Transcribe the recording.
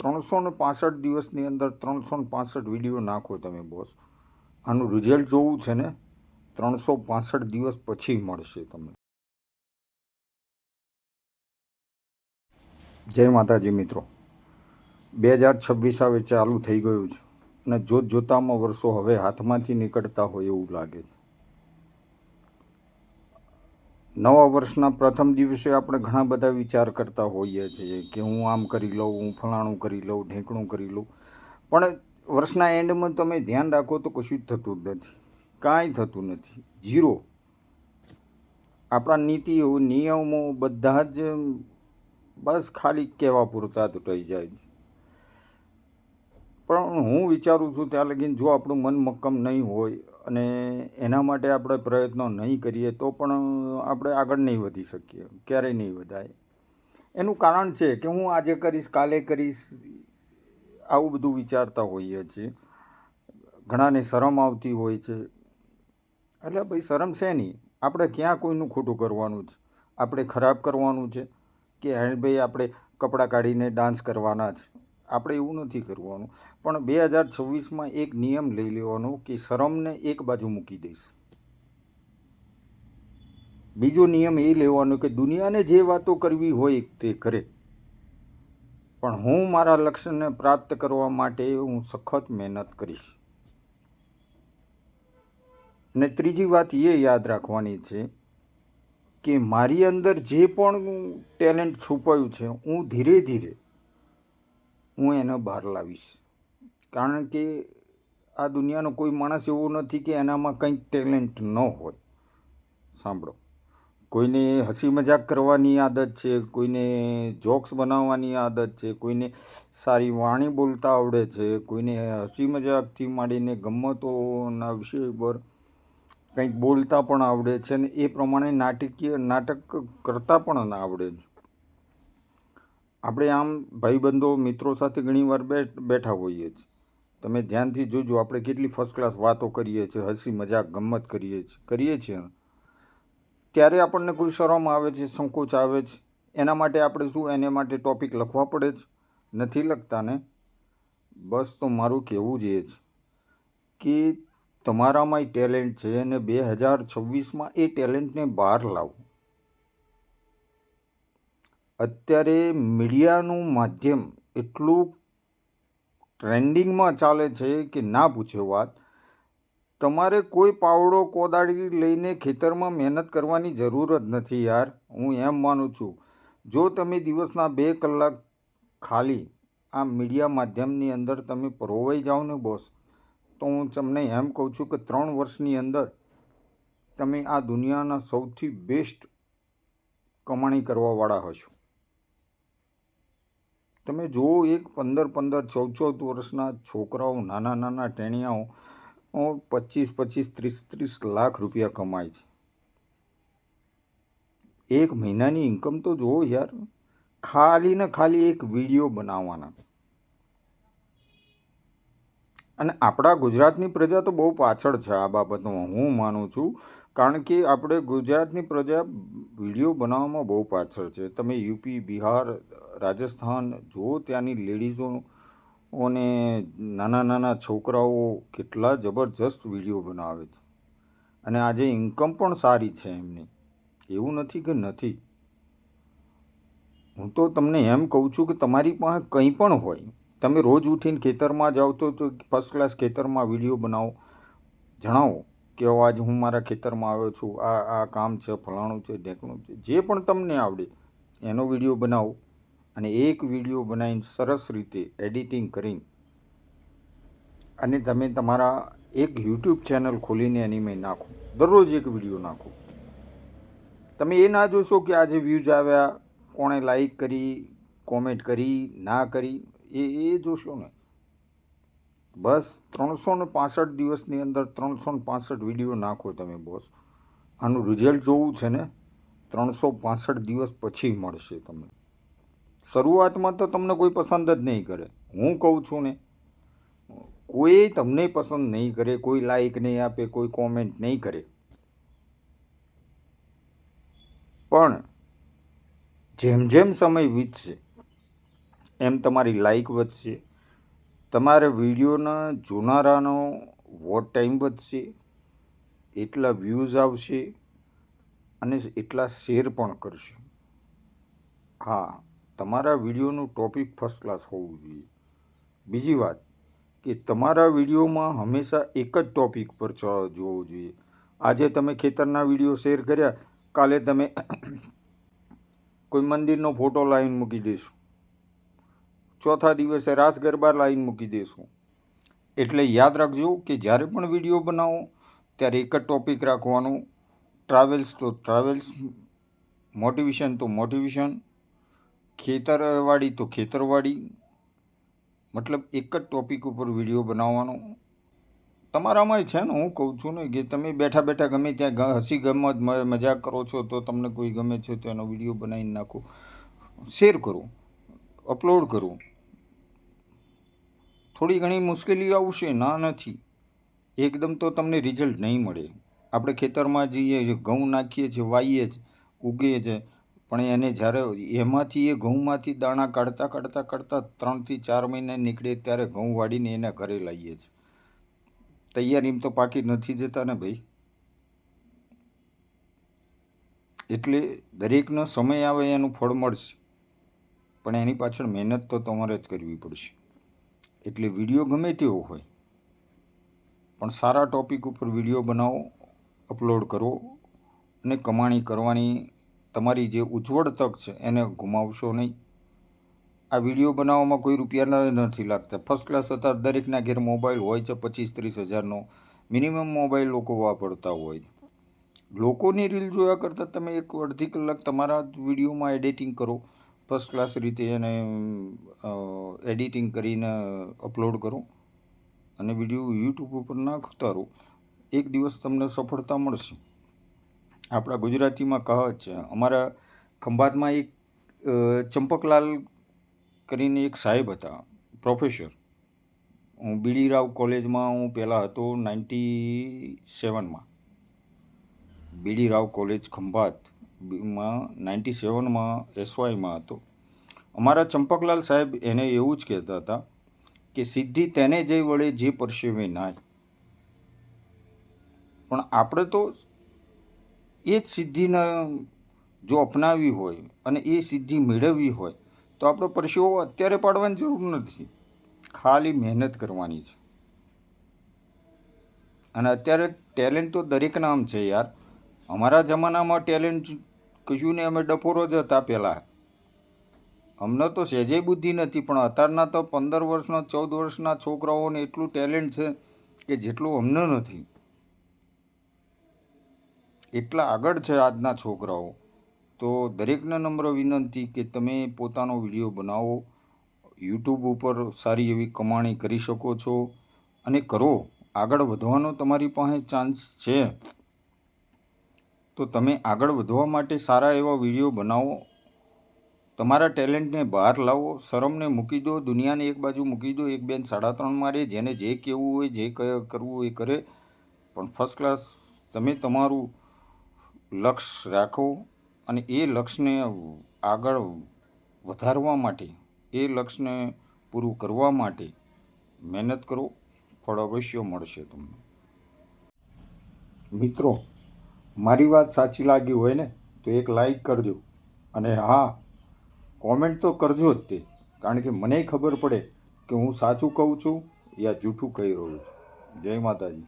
ત્રણસો ને પાસઠ દિવસની અંદર ત્રણસો ને પાસઠ વીડિયો નાખો તમે, બોસ. આનું રિઝલ્ટ જોવું છે ને ત્રણસો પાસઠ દિવસ પછી મળશે તમને. જય માતાજી મિત્રો. બે હજાર છવ્વીસ હવે ચાલુ થઈ ગયું છે. અને જોત જોતામાં વર્ષો હવે હાથમાંથી નીકળતા હોય એવું લાગે છે. નવા વર્ષના પ્રથમ દિવસે આપણે ઘણા બધા વિચાર કરતા હોઈએ છીએ કે હું આમ કરી લઉં, હું ફલાણું કરી લઉં, ઢેંકણું કરી લઉં. પણ વર્ષના એન્ડમાં તમે ધ્યાન રાખો તો કશું જ થતું જ નથી. કાંઈ થતું નથી. ઝીરો આપણા નીતિઓ, નિયમો બધા જ બસ ખાલી કહેવા પૂરતા રહી જાય છે. પણ હું વિચારું છું ત્યાં લગીને જો આપણું મન મક્કમ નહીં હોય અને એના માટે આપણે પ્રયત્નો નહીં કરીએ, તો પણ આપણે આગળ નહીં વધી શકીએ, ક્યારેય નહીં વધાય. એનું કારણ છે કે હું આજે કરીશ, કાલે કરીશ, આવું બધું વિચારતા હોઈએ છીએ. ઘણાને શરમ આવતી હોય છે. એટલે ભાઈ શરમ છે નહીં. આપણે ક્યાં કોઈનું ખોટું કરવાનું છે? આપણે ખરાબ કરવાનું છે કે હે ભાઈ, આપણે કપડાં કાઢીને ડાન્સ કરવાના છે. આપણે એવું નથી કરવાનું. પણ બે હજાર છવ્વીસમાં એક નિયમ લઈ લેવાનો કે શરમને એક બાજુ મૂકી દઈશ. બીજો નિયમ એ લેવાનો કે દુનિયાને જે વાતો કરવી હોય તે કરે. પણ હું મારા લક્ષ્યને પ્રાપ્ત કરવા માટે હું સખત મહેનત કરીશ. ને ત્રીજી વાત એ યાદ રાખવાની છે કે મારી અંદર જે પણ ટેલેન્ટ છુપાયું છે, હું ધીરે ધીરે હું એને બહાર લાવીશ. કારણ કે આ દુનિયાનો કોઈ માણસ એવો નથી કે એનામાં કંઈક ટેલેન્ટ ન હોય. સાંભળો. કોઈને હસી મજાક કરવાની આદત છે, કોઈને જોક્સ બનાવવાની આદત છે, કોઈને સારી વાણી બોલતા આવડે છે, કોઈને હસી મજાકથી માંડીને ગમ્મતોના વિષય પર કંઈક બોલતા પણ આવડે છે ને એ પ્રમાણે નાટકીય, નાટક કરતાં પણ આવડે છે. આપણે આમ ભાઈબંધો, મિત્રો સાથે ઘણીવાર બેઠ હોઈએ છીએ. તમે ધ્યાનથી જોજો, આપણે કેટલી ફર્સ્ટ ક્લાસ વાતો કરીએ છીએ, હસી મજાક ગમત કરીએ છીએ કરીએ છીએ ત્યારે આપણને કોઈ શરમ આવે છે, સંકોચ આવે છે. એના માટે આપણે શું, એને માટે ટોપિક લખવા પડે છે. નથી લખતા ને બસ તો મારું કહેવું જ એ છે કે તમારામાંય ટેલેન્ટ છે અને બે હજાર છવ્વીસમાં એ ટેલેન્ટને બહાર લાવો. અત્યારે મીડિયાનું માધ્યમ એટલું ટ્રેન્ડિંગમાં ચાલે છે કે ના પૂછો વાત. તમારે કોઈ પાવડો કોદાળી લઈને ખેતરમાં મહેનત કરવાની જરૂર જ નથી યાર. હું એમ માનું છું. જો તમે દિવસના બે કલાક ખાલી આ મીડિયા માધ્યમની અંદર તમે પરોવાઈ જાઓ ને બોસ, તો હું તમને એમ કહું છું કે ત્રણ વર્ષની અંદર તમે આ દુનિયાના સૌથી બેસ્ટ કમાણી કરવાવાળા હશો. તમે જુઓ એક પંદર પંદર ચૌદ ચૌદ વર્ષના છોકરાઓ, નાના નાના ટેણિયાઓ પચીસ પચીસ ત્રીસ ત્રીસ લાખ રૂપિયા કમાય છે. એક મહિનાની ઇન્કમ તો જુઓ યાર, ખાલી ને ખાલી એક વીડિયો બનાવવાના. અને આપણા ગુજરાતની પ્રજા તો બહુ પાછળ છે આ બાબતમાં. હું માનું છું કારણ કે આપણે ગુજરાતની પ્રજા વીડિયો બનાવવામાં બહુ પાછળ છે. તમે યુપી, બિહાર, રાજસ્થાન જુઓ ત્યાંની લેડીઝો અને નાના નાના છોકરાઓ કેટલા જબરજસ્ત વીડિયો બનાવે છે. અને આજે ઇન્કમ પણ સારી છે એમની. એવું નથી કે નથી. હું તો તમને એમ કહું છું કે તમારી પાસે કંઈ પણ હોય, તમે રોજ ઉઠીને ખેતરમાં જાઓ તો ફર્સ્ટ ક્લાસ ખેતરમાં વીડિયો બનાવો, જણાવો. કે આજ હું મારા ખેતરમાં આવ્યો છું, આ આ કામ છે, ફલાણું છે, ઢેકણું છે, જે પણ તમને આવડે, એનો વીડિયો બનાવો અને એક વીડિયો બનાવીને સરસ રીતે એડિટિંગ કરીને અને તમે તમારા એક યુટ્યુબ ચેનલ ખોલીને એની મેં નાખો, દરરોજ એક વીડિયો નાખો. તમે એ ના જોશો કે આજે વ્યૂઝ આવ્યા, કોણે લાઈક કરી કોમેન્ટ કરી, ના કરી, એ એ જોશો ને. બસ ત્રણસો ને પાસઠ દિવસની અંદર ત્રણસો ને પાસઠ વીડિયો નાખો તમે, બોસ. આનું રિઝલ્ટ જોવું છે ને ત્રણસો પાસઠ દિવસ પછી મળશે તમને. શરૂઆતમાં તો તમને કોઈ પસંદ જ નહીં કરે. હું કહું છું ને, કોઈ તમને પસંદ નહીં કરે, કોઈ લાઈક નહીં આપે, કોઈ કોમેન્ટ નહીં કરે. પણ જેમ જેમ સમય વીતશે, એમ તમારી લાઈક વધશે. તમારા વિડીયોના જોનારાનો વોટ ટાઈમ વધશે, એટલા વ્યૂઝ આવશે અને એટલા શેર પણ કરશે. હા, તમારા વિડીયોનું ટોપિક ફર્સ્ટ ક્લાસ હોવું જોઈએ. બીજી વાત કે તમારા વિડીયોમાં હંમેશા એક જ ટોપિક પર જોવો જોઈએ. આજે તમે ખેતરના વીડિયો શેર કર્યા, કાલે તમે કોઈ મંદિરનો ફોટો લાવીને મૂકી દેશો. ચોથા દિવસે રાસ ગરબા લાવીને મૂકી દેશું. એટલે યાદ રાખજો કે જ્યારે પણ વીડિયો બનાવો, ત્યારે એક જ ટોપિક રાખવાનો. ટ્રાવેલ્સ તો ટ્રાવેલ્સ, મોટિવેશન તો મોટિવેશન, ખેતરવાડી તો ખેતરવાડી. મતલબ એક જ ટૉપિક ઉપર વીડિયો બનાવવાનો. તમારામાં છે ને, હું કહું છું ને, કે તમે બેઠા બેઠા ગમે ત્યાં હસી ગમત મજાક કરો છો, તો તમને કોઈ ગમે છે તો એનો વીડિયો બનાવીને નાખો. શેર કરો, અપલોડ કરો. થોડી ઘણી મુશ્કેલી આવશે? ના, નથી. એકદમ તો તમને રિઝલ્ટ નહીં મળે. આપણે ખેતરમાં જઈએ ઘઉં નાખીએ છીએ વાઈએ જ ઉગીએ છે પણ એને જ્યારે એમાંથી એ ઘઉંમાંથી દાણા કાઢતા કાઢતા કાઢતા ત્રણથી ચાર મહિને નીકળે ત્યારે ઘઉં વાળીને એના ઘરે લાવીએ છીએ તૈયારીમાં તો પાકી નથી જતા ને ભાઈ. એટલે દરેકનો સમય આવે એનું ફળ મળશે. પણ એની પાછળ મહેનત તો તમારે જ કરવી પડશે. એટલે વીડિયો ગમે તેવો હોય. પણ સારા ટોપિક ઉપર વીડિયો બનાવો, અપલોડ કરો અને કમાણી કરવાની તમારી જે ઉજ્જવળ તક છે એને ગુમાવશો નહીં. આ વીડિયો બનાવવામાં કોઈ રૂપિયા નથી લાગતા. ફર્સ્ટ ક્લાસ હતા, દરેકના ઘેર મોબાઈલ હોય છે પચીસ ત્રીસ હજારનો. મિનિમમ મોબાઈલ લોકો વાપરતા હોય. લોકોની રીલ જોયા કરતાં તમે એક અડધી કલાક તમારા વિડીયોમાં એડિટિંગ કરો. ફર્સ્ટ ક્લાસ રીતે એને એડિટિંગ કરીને અપલોડ કરો અને વીડિયો યુટ્યુબ ઉપર નાખતા રહો. એક દિવસ તમને સફળતા મળશે. આપણા ગુજરાતીમાં કહેવત છે, અમારા ખંભાતમાં એક ચંપકલાલ કરીને એક સાહેબ હતા પ્રોફેસર હું બીડી રાવ કોલેજમાં હું પહેલાં હતો નાઇન્ટી સેવનમાં બીડી રાવ કોલેજ ખંભાત. માં નાઇન્ટી સેવનમાં એસવાયમાં હતો. અમારા ચંપકલાલ સાહેબ એને એવું જ કહેતા હતા કે સિદ્ધિ તેને જઈ વળે જે પરસેવે નાય. પણ આપણે તો એ જ સિદ્ધિને જો અપનાવી હોય અને એ સિદ્ધિ મેળવવી હોય તો આપણે પરસેવો અત્યારે પાડવાની જરૂર નથી. ખાલી મહેનત કરવાની છે. અને અત્યારે ટેલેન્ટ તો દરેક નામ છે યાર. અમારા જમાનામાં ટેલેન્ટ કશું ને અમે ડફોરો જ હતા પહેલાં. અમને તો સહેજે બુદ્ધિ નથી, પણ અત્યારના તો પંદર વર્ષના, ચૌદ વર્ષના છોકરાઓને એટલું ટેલેન્ટ છે કે જેટલું અમને નથી. એટલા આગળ છે આજના છોકરાઓ. તો દરેકને નમ્ર વિનંતી કે તમે પોતાનો વીડિયો બનાવો, યુટ્યુબ ઉપર સારી એવી કમાણી કરી શકો છો અને કરો. આગળ વધવાનો તમારી પાસે ચાન્સ છે. તો તમે આગળ વધવા માટે સારા એવા વીડિયો બનાવો. તમારા ટેલેન્ટને બહાર લાવો. શરમને મૂકી દો. દુનિયાને એક બાજુ મૂકી દો. એક બેન સાડા ત્રણ મારે. જેને જે કહેવું હોય, જે કરવું હોય, એ કરે. પણ ફર્સ્ટ ક્લાસ તમે તમારું લક્ષ્ય રાખો અને એ લક્ષ્યને આગળ વધારવા માટે, એ લક્ષ્યને પૂરું કરવા માટે મહેનત કરો. ફળ અવશ્ય મળશે તમને. મિત્રો મારી વાત સાચી લાગી હોય ને, તો એક લાઈક કરજો. અને હા કોમેન્ટ તો કરજો જ તે, કારણ કે મને ખબર પડે કે હું સાચું કહું છું યા જૂઠું કહી રહ્યો છું. જય માતાજી.